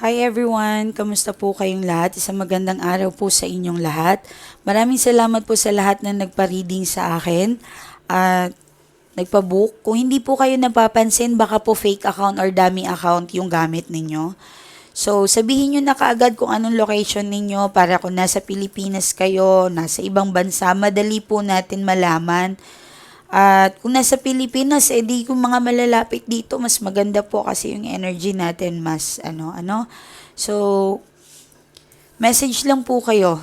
Hi everyone! Kamusta po kayong lahat? Isang magandang araw po sa inyong lahat. Maraming salamat po sa lahat na nagpa-reading sa akin at nagpa-book. Kung hindi po kayo napapansin, baka po fake account or dummy account yung gamit ninyo. So, sabihin nyo na kaagad kung anong location ninyo para kung nasa Pilipinas kayo, nasa ibang bansa, madali po natin malaman. At kung nasa Pilipinas, eh di kung mga malalapit dito, mas maganda po kasi yung energy natin mas ano, ano. So, message lang po kayo.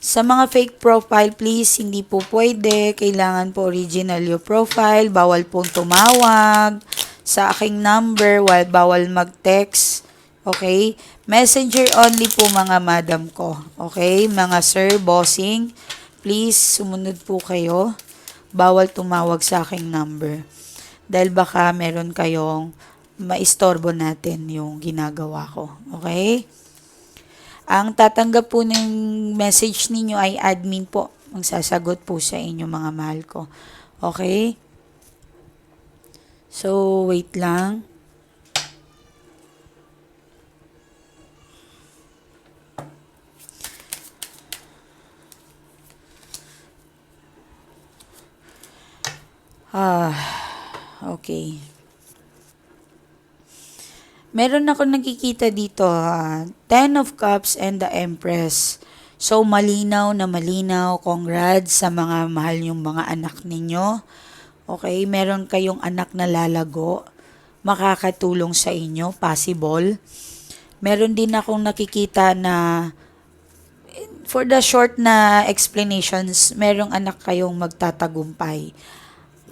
Sa mga fake profile, please, hindi po pwede. Kailangan po original yung profile. Bawal pong tumawag sa aking number. While bawal mag-text. Okay? Messenger only po mga madam ko. Okay? Mga sir, bossing, please, sumunod po kayo bawal tumawag sa aking number. Dahil baka meron kayong maistorbo natin yung ginagawa ko. Okay? Ang tatanggap po ng message ninyo ay admin po. Ang sasagot po sa inyo mga mahal ko. Okay? So, wait lang. Ah, okay. Meron ako nakikita dito, ah, Ten of Cups and the Empress. So, malinaw na malinaw. Congrats sa mga mahal yung mga anak ninyo. Okay, meron kayong anak na lalago. Makakatulong sa inyo, possible. Meron din akong nakikita na for the short na explanations, merong anak kayong magtatagumpay.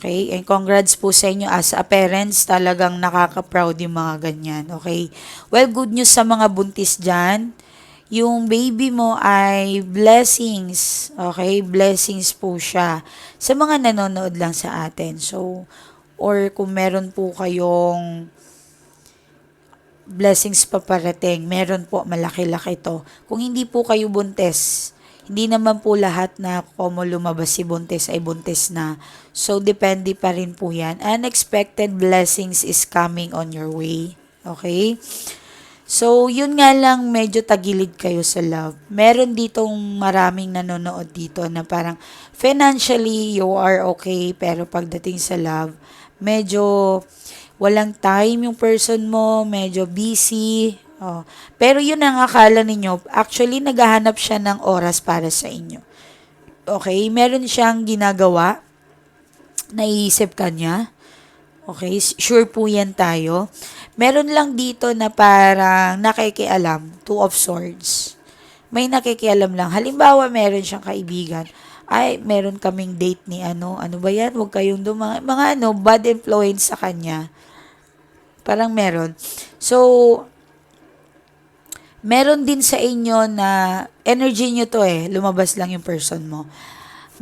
Okay? And congrats po sa inyo as a parents. Talagang nakaka-proud yung mga ganyan. Okay? Well, good news sa mga buntis dyan. Yung baby mo ay blessings. Okay? Blessings po siya. Sa mga nanonood lang sa atin. So, or kung meron po kayong blessings pa parating, meron po malaki-laki to. Kung hindi po kayo buntis, hindi naman po lahat na komo lumabas si buntis ay buntis na. So, depende pa rin po yan. Unexpected blessings is coming on your way. Okay? So, yun nga lang, medyo tagilid kayo sa love. Meron ditong maraming nanonood dito na parang financially, you are okay, pero pagdating sa love, medyo walang time yung person mo, medyo busy, Oh. Pero yun ang akala ninyo, actually naghahanap siya ng oras para sa inyo. Okay, meron siyang ginagawa, naiisip ka niya. Okay, sure po yan tayo. Meron lang dito na parang nakikialam, two of swords. May nakikialam lang. Halimbawa, meron siyang kaibigan. Ay, meron kaming date ni ano. Ano ba yan? Huwag kayong duma- mga ano, bad influence sa kanya. Parang meron. So, meron din sa inyo na energy nyo to eh, lumabas lang yung person mo.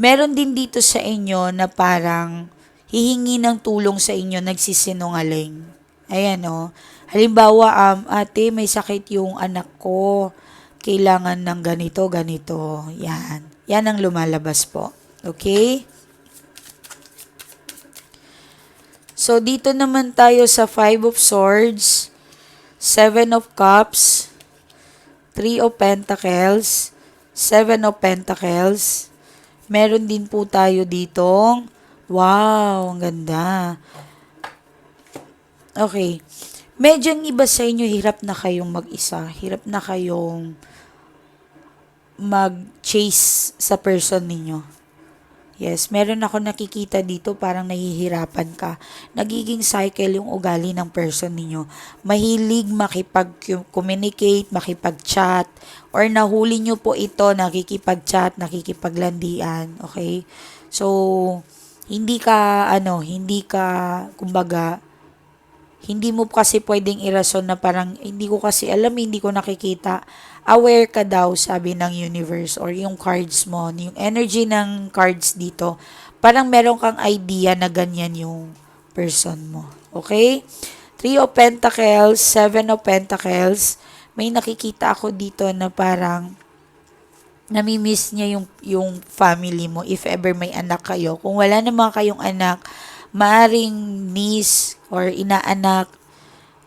Meron din dito sa inyo na parang hihingi ng tulong sa inyo, nagsisinungaling. Ayan o. Oh. Halimbawa, um, ate, may sakit yung anak ko. Kailangan ng ganito, ganito. Yan. Yan ang lumalabas po. Okay? So, dito naman tayo sa Five of Swords, Seven of Cups, Three of Pentacles, Seven of Pentacles. Meron din po tayo ditong, wow, ang ganda. Okay. Medyo ang iba sa inyo, hirap na kayong mag-isa. Hirap na kayong mag-chase sa person ninyo. Yes, meron ako nakikita dito parang nahihirapan ka. Nagiging cycle yung ugali ng person ninyo. Mahilig makipag-communicate, makipag-chat, or nahuli nyo po ito, nakikipag-chat, nakikipaglandian. Okay? So, hindi ka, ano, hindi ka, kumbaga, hindi mo kasi pwedeng irason na parang hindi ko kasi alam, hindi ko nakikita. Aware ka daw, sabi ng universe or yung cards mo, yung energy ng cards dito. Parang meron kang idea na ganyan yung person mo. Okay? Three of Pentacles, Seven of Pentacles. May nakikita ako dito na parang namimiss niya yung, yung family mo if ever may anak kayo. Kung wala naman kayong anak, maaring niece or inaanak,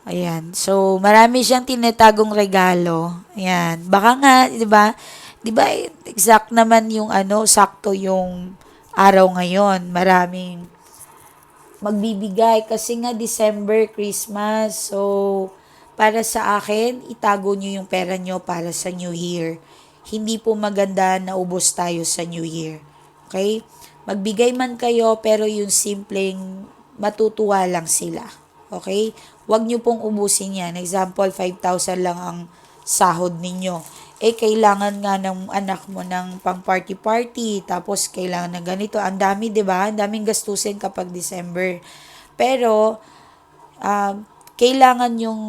Ayan. So, marami siyang tinatagong regalo. Ayan. Baka nga, di ba? Di ba, exact naman yung ano, sakto yung araw ngayon. Maraming magbibigay kasi nga December, Christmas. So, para sa akin, itago nyo yung pera nyo para sa New Year. Hindi po maganda na ubos tayo sa New Year. Okay? Magbigay man kayo, pero yung simpleng matutuwa lang sila. Okay? Huwag nyo pong ubusin yan. Example, 5,000 lang ang sahod ninyo. Eh, kailangan nga ng anak mo ng pang party-party, tapos kailangan ng ganito. Ang dami, di ba? Ang daming gastusin kapag December. Pero, um, kailangan yung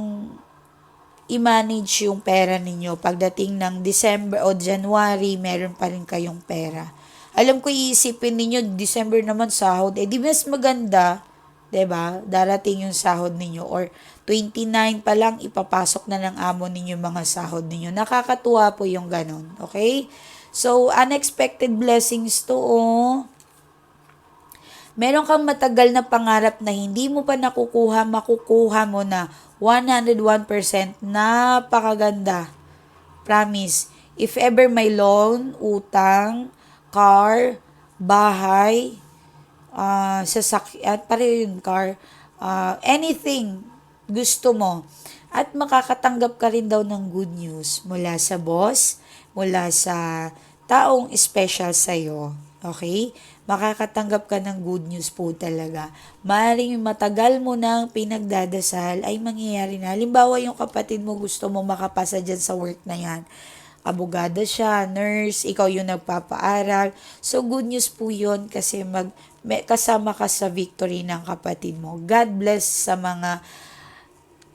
i-manage yung pera ninyo. Pagdating ng December o January, meron pa rin kayong pera. Alam ko iisipin ninyo, December naman sahod. Eh, di mas maganda, 'di ba? Darating yung sahod ninyo or 29 pa lang ipapasok na ng amo ninyo mga sahod ninyo. Nakakatuwa po yung ganun, okay? So, unexpected blessings to, oh. Meron kang matagal na pangarap na hindi mo pa nakukuha, makukuha mo na 101% napakaganda. Promise. If ever may loan, utang, car, bahay, uh, sasakyan, pareho yung car, uh, anything gusto mo. At makakatanggap ka rin daw ng good news mula sa boss, mula sa taong special sa'yo. Okay? Makakatanggap ka ng good news po talaga. Maaaring matagal mo nang pinagdadasal ay mangyayari na. Halimbawa, yung kapatid mo gusto mo makapasa dyan sa work na yan abogada siya, nurse, ikaw yung nagpapaaral. So, good news po yun kasi mag, may, kasama ka sa victory ng kapatid mo. God bless sa mga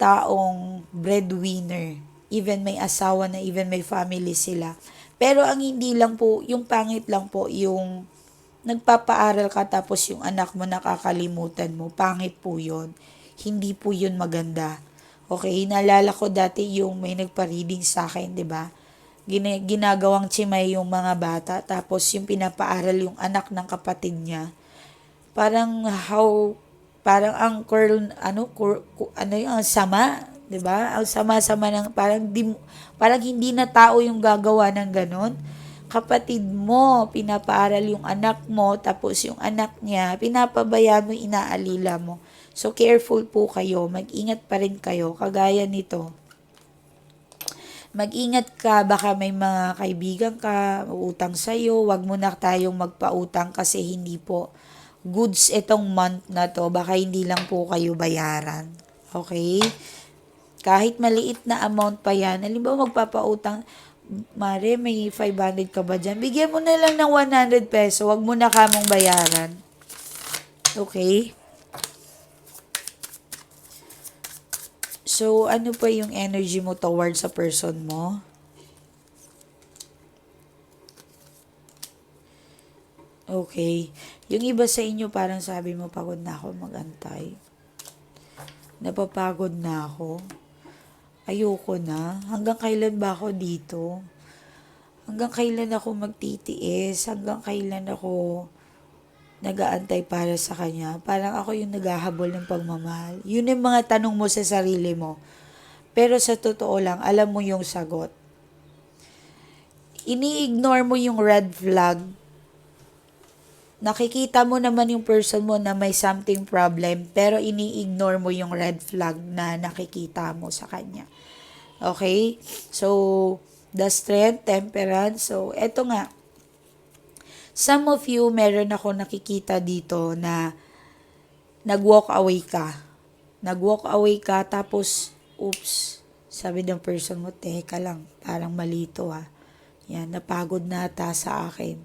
taong breadwinner. Even may asawa na, even may family sila. Pero ang hindi lang po, yung pangit lang po, yung nagpapaaral ka tapos yung anak mo nakakalimutan mo. Pangit po yun. Hindi po yun maganda. Okay, naalala ko dati yung may nagpa-reading sa akin, di ba? Gina- ginagawang chimay yung mga bata, tapos yung pinapaaral yung anak ng kapatid niya. Parang how, parang ang curl, ano, cur, ano yung ang sama, 'di ba? Ang sama-sama ng parang di, parang hindi na tao yung gagawa ng ganon. Kapatid mo, pinapaaral yung anak mo, tapos yung anak niya, pinapabayaan mo, inaalila mo. So, careful po kayo. Mag-ingat pa rin kayo. Kagaya nito mag-ingat ka, baka may mga kaibigan ka, utang sa'yo, wag mo na tayong magpautang kasi hindi po goods itong month na to, baka hindi lang po kayo bayaran. Okay? Kahit maliit na amount pa yan, halimbawa magpapautang, Mare, may 500 ka ba dyan? Bigyan mo na lang ng 100 peso, wag mo na kamong bayaran. Okay? So, ano pa yung energy mo towards sa person mo? Okay. Yung iba sa inyo, parang sabi mo, pagod na ako magantay. Napapagod na ako. Ayoko na. Hanggang kailan ba ako dito? Hanggang kailan ako magtitiis? Hanggang kailan ako nagaantay para sa kanya. Parang ako yung naghahabol ng pagmamahal. Yun yung mga tanong mo sa sarili mo. Pero sa totoo lang, alam mo yung sagot. Ini-ignore mo yung red flag. Nakikita mo naman yung person mo na may something problem, pero ini-ignore mo yung red flag na nakikita mo sa kanya. Okay? So, the strength, temperance. So, eto nga, Some of you, meron ako nakikita dito na nag-walk away ka. Nag-walk away ka, tapos, oops, sabi ng person mo, teka lang, parang malito ha. Yan, napagod na ata sa akin.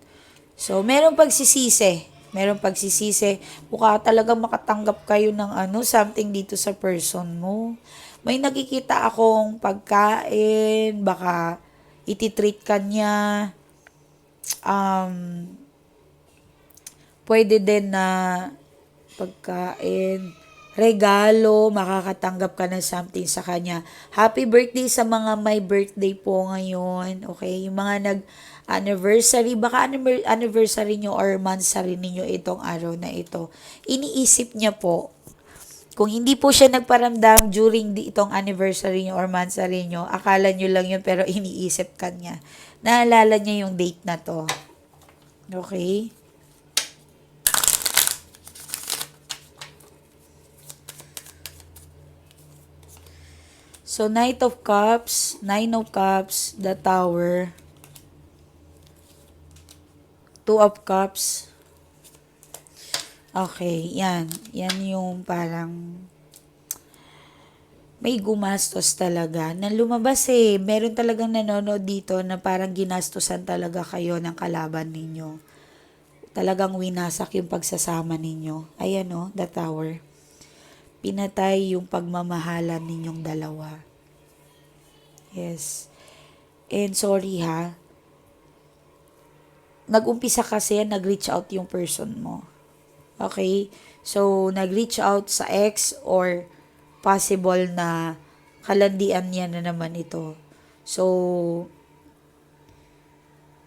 So, meron pagsisisi. Meron pagsisisi. Mukha talaga makatanggap kayo ng ano, something dito sa person mo. May nakikita akong pagkain, baka ititreat ka niya, um, Pwede din na pagkain, regalo, makakatanggap ka ng something sa kanya. Happy birthday sa mga may birthday po ngayon. Okay? Yung mga nag anniversary, baka anniversary nyo or monthsary ninyo itong araw na ito. Iniisip niya po kung hindi po siya nagparamdam during di itong anniversary nyo or monthsary nyo, akala nyo lang yun pero iniisip ka niya. Naalala niya yung date na to. Okay? So, Knight of Cups, Nine of Cups, the Tower, Two of Cups. Okay, yan. Yan yung parang may gumastos talaga. Na lumabas eh. Meron talagang nanonood dito na parang ginastosan talaga kayo ng kalaban ninyo. Talagang winasak yung pagsasama ninyo. Ayan o, the tower. Pinatay yung pagmamahalan ninyong dalawa. Yes. And sorry ha. Nag-umpisa kasi nag-reach out yung person mo. Okay? So, nag-reach out sa ex or possible na kalandian niya na naman ito. So,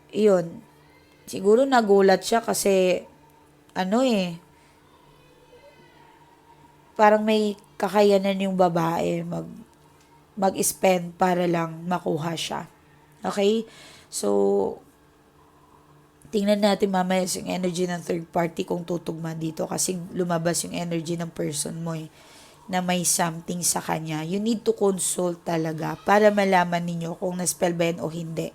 yun. Siguro nagulat siya kasi, ano eh, parang may kakayanan yung babae mag mag-spend para lang makuha siya. Okay? So, tingnan natin mamaya yung energy ng third party kung tutugma dito kasi lumabas yung energy ng person mo eh, na may something sa kanya. You need to consult talaga para malaman ninyo kung na-spell ba yan o hindi.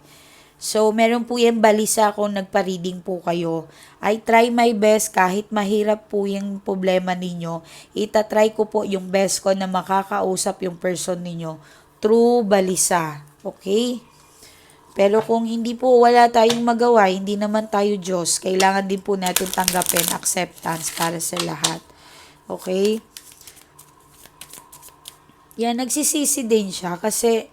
So, meron po yan balisa kung nagpa-reading po kayo. I try my best kahit mahirap po yung problema ninyo. Itatry ko po yung best ko na makakausap yung person ninyo through balisa. Okay? Pero kung hindi po wala tayong magawa, hindi naman tayo Diyos, kailangan din po natin tanggapin acceptance para sa lahat. Okay? Yan, nagsisisi din siya kasi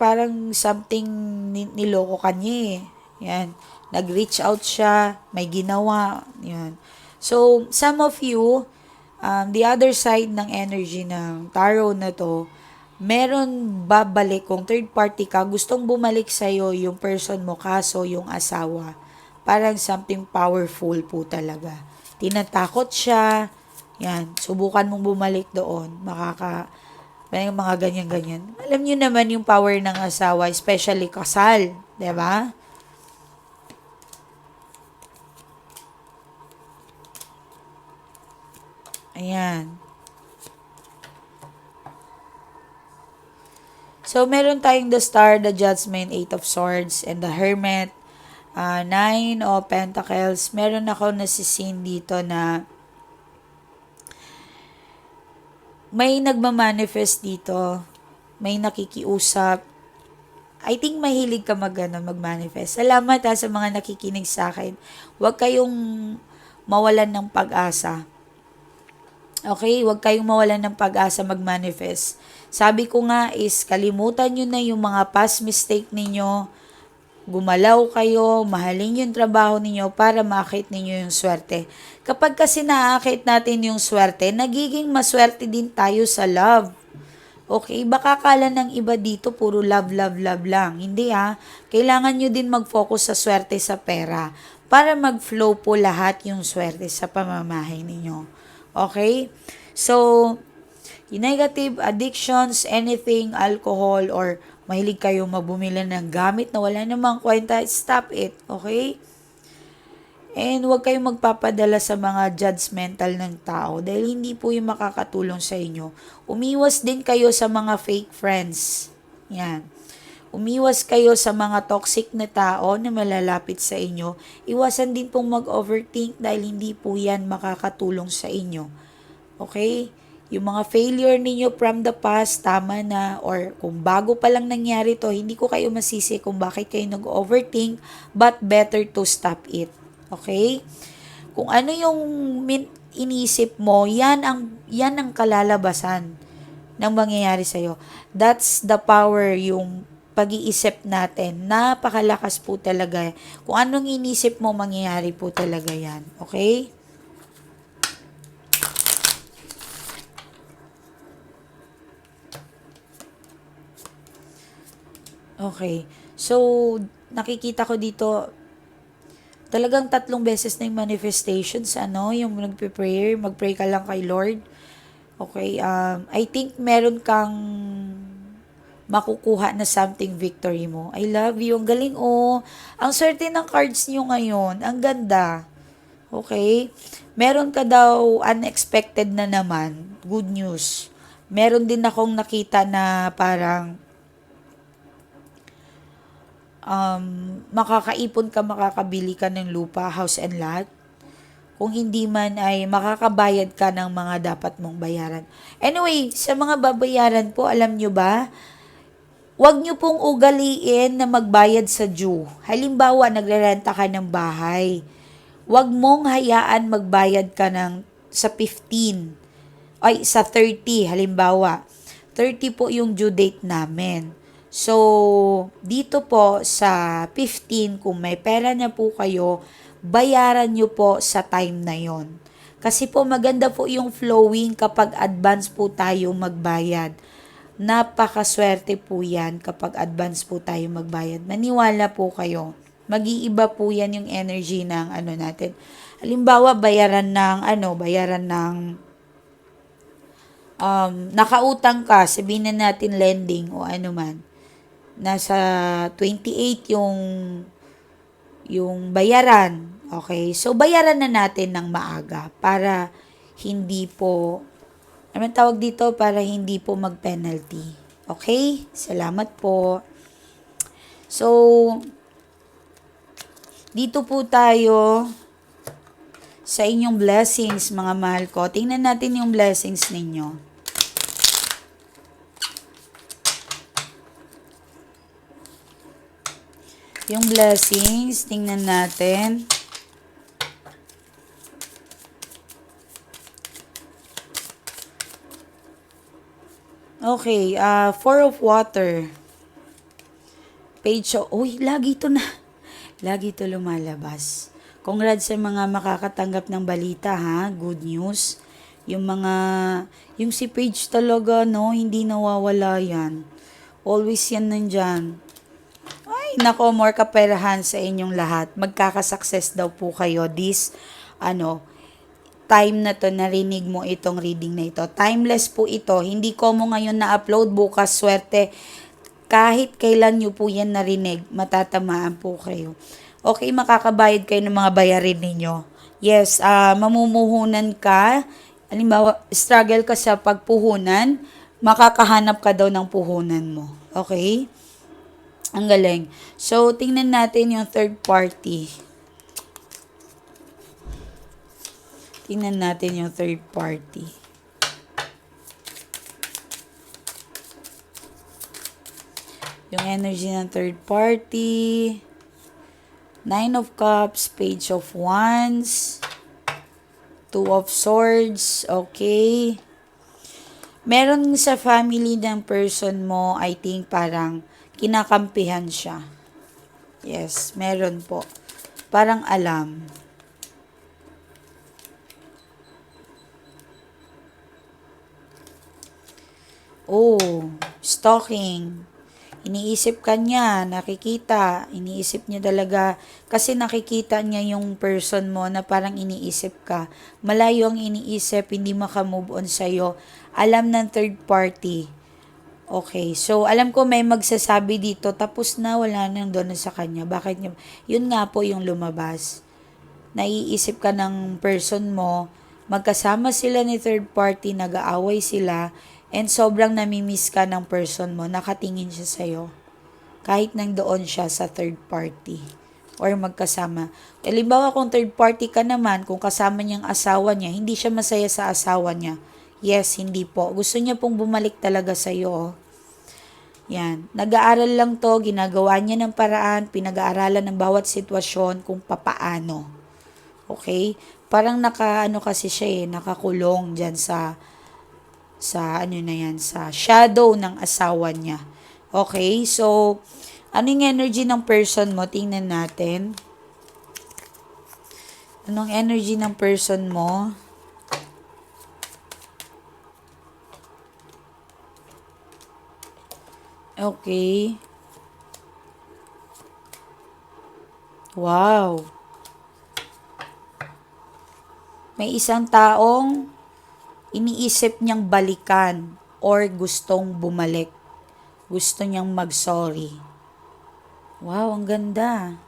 parang something ni- niloko kanya eh. Yan. Nag-reach out siya, may ginawa. Yan. So, some of you, um, the other side ng energy ng tarot na to, meron babalik kung third party ka, gustong bumalik sa'yo yung person mo, kaso yung asawa. Parang something powerful po talaga. Tinatakot siya. Yan. Subukan mong bumalik doon. Makaka may mga ganyan-ganyan. Alam niyo naman yung power ng asawa, especially kasal, ba? Ayan. So, meron tayong the Star, the Judgment, Eight of Swords, and the Hermit, uh, Nine of Pentacles. Meron ako nasisin dito na may nagmamanifest dito, may nakikiusap. I think mahilig ka mag, ano, mag-manifest. Salamat ha, sa mga nakikinig sa akin. Huwag kayong mawalan ng pag-asa. Okay? Huwag kayong mawalan ng pag-asa mag-manifest. Sabi ko nga is, kalimutan nyo na yung mga past mistake ninyo. Gumalaw kayo, mahalin yung trabaho ninyo para makit ninyo yung swerte. Kapag kasi naakit natin yung swerte, nagiging maswerte din tayo sa love. Okay, baka kala ng iba dito puro love, love, love lang. Hindi ha. Kailangan nyo din mag-focus sa swerte sa pera para mag-flow po lahat yung swerte sa pamamahay ninyo. Okay? So, negative addictions, anything, alcohol, or mahilig kayo mabumili ng gamit na wala namang kwenta, stop it. Okay? And huwag kayong magpapadala sa mga judgmental ng tao dahil hindi po yung makakatulong sa inyo. Umiwas din kayo sa mga fake friends. Yan. Umiwas kayo sa mga toxic na tao na malalapit sa inyo. Iwasan din pong mag-overthink dahil hindi po yan makakatulong sa inyo. Okay? Yung mga failure ninyo from the past, tama na. Or kung bago pa lang nangyari to, hindi ko kayo masisi kung bakit kayo nag-overthink. But better to stop it. Okay? Kung ano yung inisip mo, yan ang, yan ang kalalabasan ng mangyayari sa'yo. That's the power yung pag-iisip natin. Napakalakas po talaga. Kung anong inisip mo, mangyayari po talaga yan. Okay? Okay. So, nakikita ko dito, talagang tatlong beses na yung manifestations, ano, yung nagpe-prayer, mag-pray ka lang kay Lord. Okay, um, I think meron kang makukuha na something victory mo. I love you. Ang galing, oh. Ang swerte ng cards nyo ngayon. Ang ganda. Okay? Meron ka daw unexpected na naman. Good news. Meron din akong nakita na parang um, makakaipon ka, makakabili ka ng lupa, house and lot. Kung hindi man ay makakabayad ka ng mga dapat mong bayaran. Anyway, sa mga babayaran po, alam nyo ba, Huwag niyo pong ugaliin na magbayad sa due. Halimbawa, nagrerenta ka ng bahay. Huwag mong hayaan magbayad ka ng sa 15. Ay, sa 30, halimbawa. 30 po yung due date namin. So, dito po sa 15, kung may pera na po kayo, bayaran nyo po sa time na yon. Kasi po maganda po yung flowing kapag advance po tayo magbayad napakaswerte po yan kapag advance po tayo magbayad. Maniwala po kayo. Mag-iiba po yan yung energy ng ano natin. Halimbawa, bayaran ng ano, bayaran ng um, nakautang ka, sabihin na natin lending o ano man. Nasa 28 yung yung bayaran. Okay? So, bayaran na natin ng maaga para hindi po Anong tawag dito para hindi po mag-penalty. Okay? Salamat po. So, dito po tayo sa inyong blessings, mga mahal ko. Tingnan natin yung blessings ninyo. Yung blessings, tingnan natin. Okay, uh, four of water. Page of, uy, lagi to na. Lagi to lumalabas. Congrats sa mga makakatanggap ng balita ha, good news. Yung mga, yung si Page talaga, no, hindi nawawala yan. Always yan nandyan. Ay, nako, more kaperahan sa inyong lahat. Magkakasuccess daw po kayo this, ano, time na to narinig mo itong reading na ito. Timeless po ito. Hindi ko mo ngayon na-upload, bukas swerte. Kahit kailan nyo po yan narinig, matatamaan po kayo. Okay, makakabayad kayo ng mga bayarin ninyo. Yes, uh, mamumuhunan ka. Halimbawa, struggle ka sa pagpuhunan, makakahanap ka daw ng puhunan mo. Okay? Ang galing. So, tingnan natin yung third party. Tingnan natin yung third party. Yung energy ng third party. Nine of Cups, Page of Wands, Two of Swords, okay. Meron sa family ng person mo, I think parang kinakampihan siya. Yes, meron po. Parang alam. Oh, stalking. Iniisip ka niya, nakikita, iniisip niya talaga, kasi nakikita niya yung person mo na parang iniisip ka. Malayo ang iniisip, hindi makamove on sa'yo. Alam ng third party. Okay, so alam ko may magsasabi dito, tapos na, wala nang doon sa kanya. Bakit niya? Yun nga po yung lumabas. Naiisip ka ng person mo, magkasama sila ni third party, nag-aaway sila, and sobrang namimiss ka ng person mo, nakatingin siya sa'yo. Kahit nang doon siya sa third party or magkasama. Halimbawa kung third party ka naman, kung kasama niyang asawa niya, hindi siya masaya sa asawa niya. Yes, hindi po. Gusto niya pong bumalik talaga sa iyo. Yan. Nag-aaral lang to, ginagawa niya ng paraan, pinag-aaralan ng bawat sitwasyon kung papaano. Okay? Parang naka, ano kasi siya eh, nakakulong dyan sa sa ano na yan, sa shadow ng asawa niya. Okay, so, anong energy ng person mo? Tingnan natin. Anong energy ng person mo? Okay. Wow. may isang taong iniisip niyang balikan or gustong bumalik. Gusto niyang mag-sorry. Wow, ang ganda.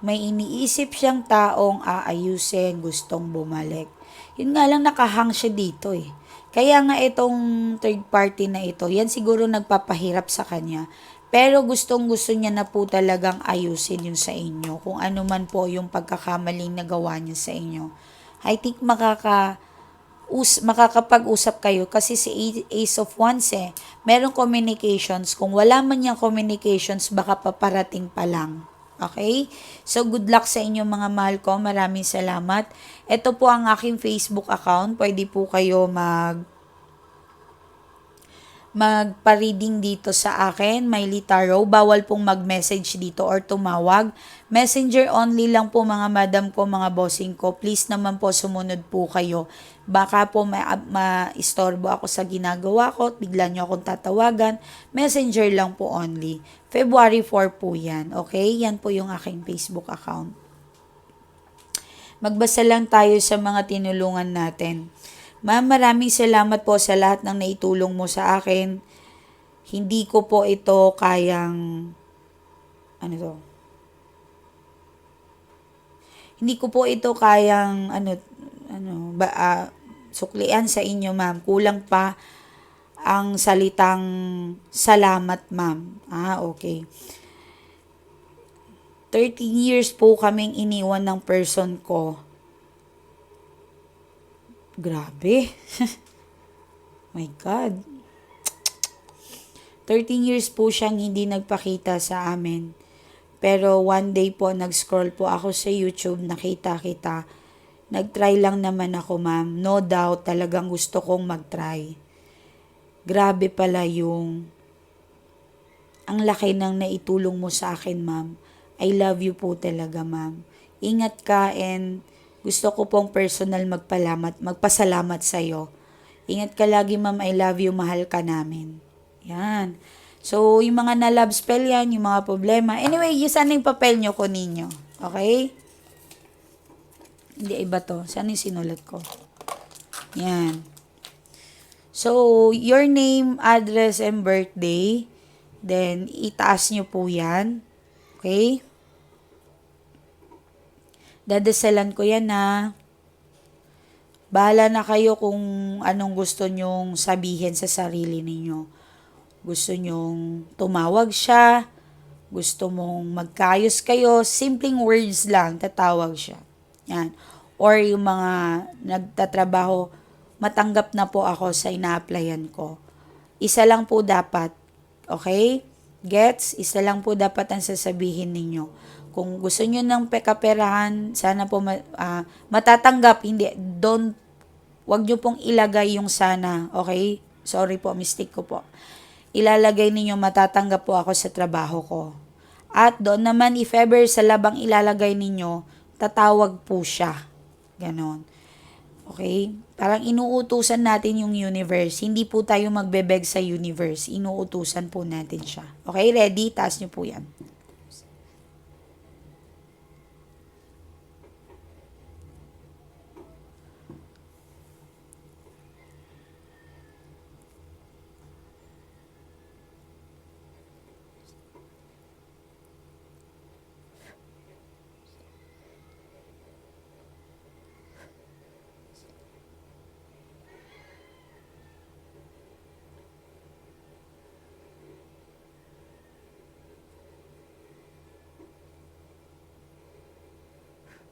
May iniisip siyang taong aayusin, gustong bumalik. Yun nga lang nakahang siya dito eh. Kaya nga itong third party na ito, yan siguro nagpapahirap sa kanya. Pero gustong gusto niya na po talagang ayusin yun sa inyo. Kung ano man po yung pagkakamaling nagawa niya sa inyo. I think makaka us, makakapag-usap kayo kasi si Ace of Wands eh, merong communications. Kung wala man yung communications, baka paparating pa lang. Okay? So, good luck sa inyo mga mahal ko. Maraming salamat. Ito po ang aking Facebook account. Pwede po kayo mag magpa-reading dito sa akin, Miley Tarot. Bawal pong mag-message dito or tumawag. Messenger only lang po mga madam ko, mga bossing ko. Please naman po sumunod po kayo. Baka po ma- ma-istorbo ako sa ginagawa ko bigla nyo akong tatawagan. Messenger lang po only. February 4 po yan. Okay? Yan po yung aking Facebook account. Magbasa lang tayo sa mga tinulungan natin. Ma'am, maraming salamat po sa lahat ng naitulong mo sa akin. Hindi ko po ito kayang ano to? Hindi ko po ito kayang ano ano ba ah, suklian sa inyo, ma'am. Kulang pa ang salitang salamat, ma'am. Ah, okay. 13 years po kaming iniwan ng person ko. Grabe. My God. 13 years po siyang hindi nagpakita sa amin. Pero one day po, nag-scroll po ako sa YouTube, nakita kita. Nag-try lang naman ako, ma'am. No doubt, talagang gusto kong mag-try. Grabe pala yung ang laki ng naitulong mo sa akin, ma'am. I love you po talaga, ma'am. Ingat ka and gusto ko pong personal magpalamat, magpasalamat sa iyo. Ingat ka lagi, ma'am. I love you. Mahal ka namin. Yan. So, yung mga na-love spell yan, yung mga problema. Anyway, yung sana yung papel nyo ko ninyo. Okay? Hindi, iba to. Sana yung sinulat ko. Yan. So, your name, address, and birthday. Then, itaas nyo po yan. Okay? Dadasalan ko yan na bahala na kayo kung anong gusto nyong sabihin sa sarili ninyo. Gusto nyong tumawag siya, gusto mong magkayos kayo, simpleng words lang, tatawag siya. Yan. Or yung mga nagtatrabaho, matanggap na po ako sa ina-applyan ko. Isa lang po dapat, okay? Gets? Isa lang po dapat ang sasabihin ninyo. Kung gusto nyo ng pekaperahan, sana po ah, matatanggap. Hindi, don't, wag nyo pong ilagay yung sana. Okay? Sorry po, mistake ko po. Ilalagay ninyo matatanggap po ako sa trabaho ko. At doon naman, if ever sa labang ilalagay ninyo, tatawag po siya. Ganon. Okay? Parang inuutusan natin yung universe. Hindi po tayo magbebeg sa universe. Inuutusan po natin siya. Okay? Ready? Taas nyo po yan.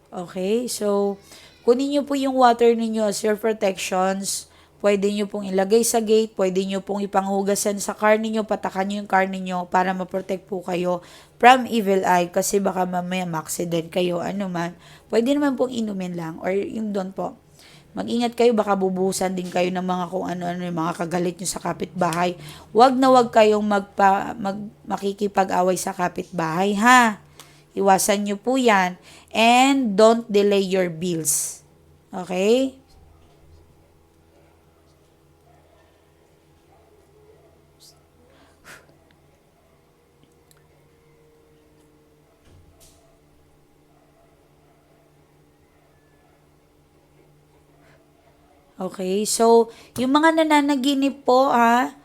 Okay, so kunin nyo po yung water ninyo as your protections. Pwede nyo pong ilagay sa gate, pwede nyo pong ipanghugasan sa car ninyo, patakan nyo yung car ninyo para ma-protect po kayo from evil eye kasi baka mamaya ma-accident kayo, ano man. Pwede naman pong inumin lang or yung doon po. Mag-ingat kayo, baka bubuhusan din kayo ng mga kung ano-ano, yung mga kagalit nyo sa kapitbahay. Huwag na huwag kayong magpa, mag, makikipag-away sa kapitbahay, ha? Iwasan nyo po yan. And don't delay your bills. Okay? Okay? So, yung mga nananaginip po, ha,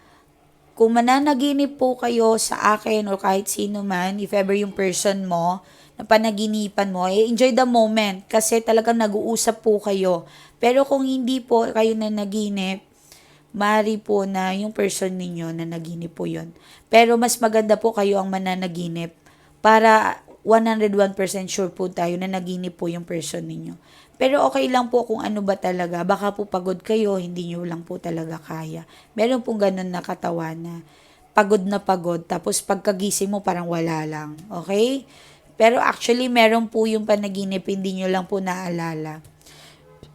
kung mananaginip po kayo sa akin or kahit sino man, if ever yung person mo, na panaginipan mo, eh, enjoy the moment kasi talagang nag-uusap po kayo. Pero kung hindi po kayo na naginip, mari po na yung person ninyo na naginip po yun. Pero mas maganda po kayo ang mananaginip para 101% sure po tayo na naginip po yung person ninyo. Pero okay lang po kung ano ba talaga. Baka po pagod kayo, hindi nyo lang po talaga kaya. Meron pong ganun na katawan na pagod na pagod, tapos pagkagising mo parang wala lang. Okay? Pero actually, meron po yung panaginip, hindi nyo lang po naalala.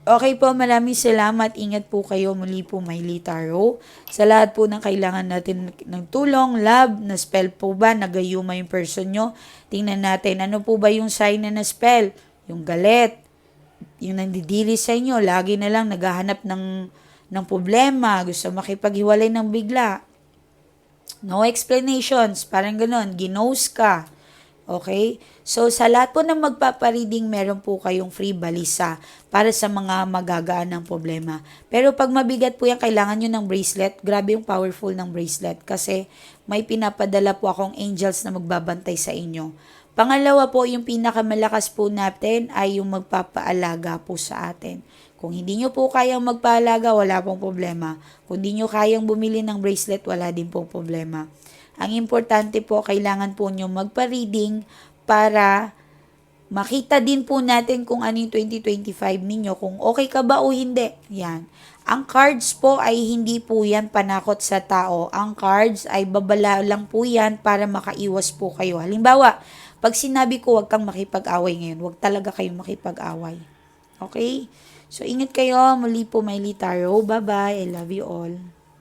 Okay po, maraming salamat. Ingat po kayo. Muli po, Miley Tarot. Sa lahat po ng kailangan natin ng tulong, love, na spell po ba, nagayuma yung person nyo. Tingnan natin, ano po ba yung sign na na-spell? Yung galit, yung nandidiri sa inyo, lagi na lang naghahanap ng, ng problema, gusto makipaghiwalay ng bigla. No explanations, parang ganun, ginose ka. Okay? So, sa lahat po ng magpapareading, meron po kayong free balisa para sa mga magagaan ng problema. Pero pag mabigat po yan, kailangan nyo ng bracelet. Grabe yung powerful ng bracelet kasi may pinapadala po akong angels na magbabantay sa inyo. Pangalawa po, yung pinakamalakas po natin ay yung magpapaalaga po sa atin. Kung hindi nyo po kayang magpaalaga, wala pong problema. Kung hindi nyo kayang bumili ng bracelet, wala din pong problema. Ang importante po, kailangan po nyo magpa-reading para makita din po natin kung ano yung 2025 ninyo, kung okay ka ba o hindi. Yan. Ang cards po ay hindi po yan panakot sa tao. Ang cards ay babala lang po yan para makaiwas po kayo. Halimbawa, pag sinabi ko huwag kang makipag-away ngayon, huwag talaga kayong makipag-away. Okay? So, ingat kayo. Muli po, Miley Taro. Bye-bye. I love you all.